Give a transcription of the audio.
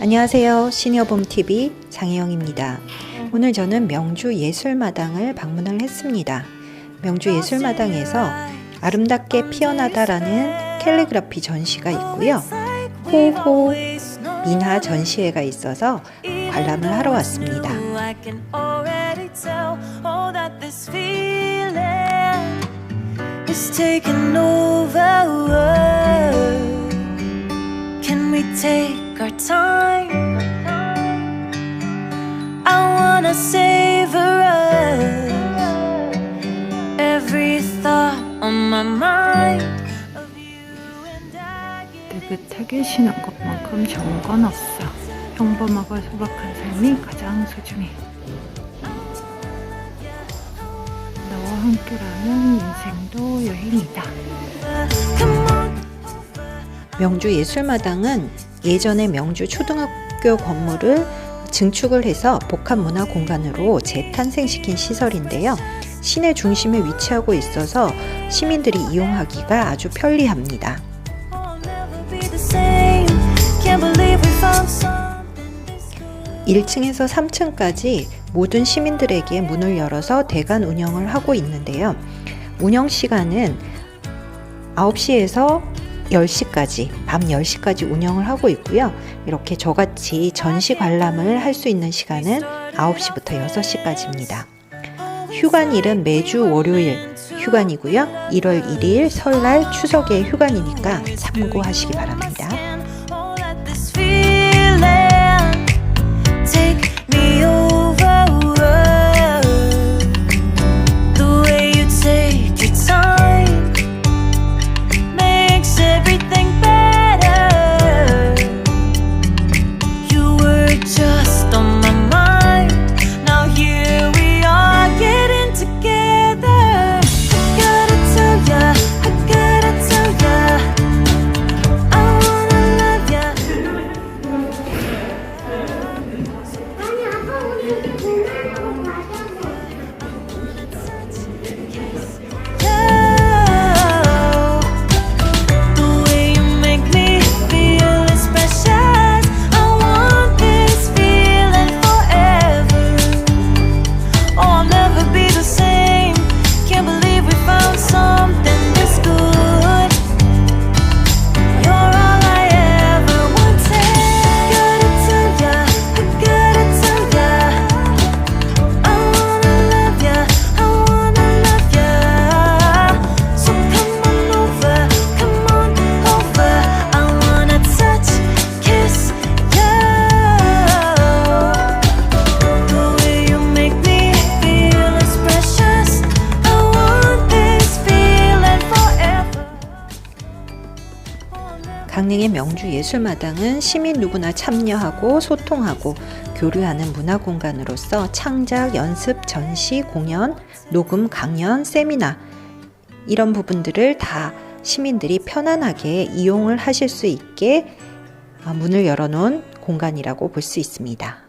안녕하세요. 시니어봄TV 장혜영입니다. 오늘 저는 명주 예술마당을 방문을 했습니다. 명주 예술마당에서 아름답게 피어나다라는 캘리그라피 전시가 있고요. 호호 민화 전시회가 있어서 관람을 하러 왔습니다. Oh, take our time? I wanna savor us. Every thought on my mind. 느긋하게 쉬는 것만큼 좋은 건 없어. 평범하고 소박한 삶이 가장 소중해. 너와 함께라면 인생도 여행이다. 명주 예술마당은 예전에 명주 초등학교 건물을 증축을 해서 복합 문화 공간으로 재탄생시킨 시설인데요. 시내 중심에 위치하고 있어서 시민들이 이용하기가 아주 편리합니다. I'll never be the same. Can't believe we found something this 1층에서 3층까지 모든 시민들에게 문을 열어서 대관 운영을 하고 있는데요. 운영 시간은 9시에서 10시까지, 밤 10시까지 운영을 하고 있고요. 이렇게 저같이 전시 관람을 할 수 있는 시간은 9시부터 6시까지입니다. 휴관일은 매주 월요일 휴관이고요. 1월 1일 설날 추석에 휴관이니까 참고하시기 바랍니다. 강릉의 명주 예술마당은 시민 누구나 참여하고 소통하고 교류하는 문화 공간으로서 창작, 연습, 전시, 공연, 녹음, 강연, 세미나 이런 부분들을 다 시민들이 편안하게 이용을 하실 수 있게 어, 문을 열어놓은 공간이라고 볼 수 있습니다.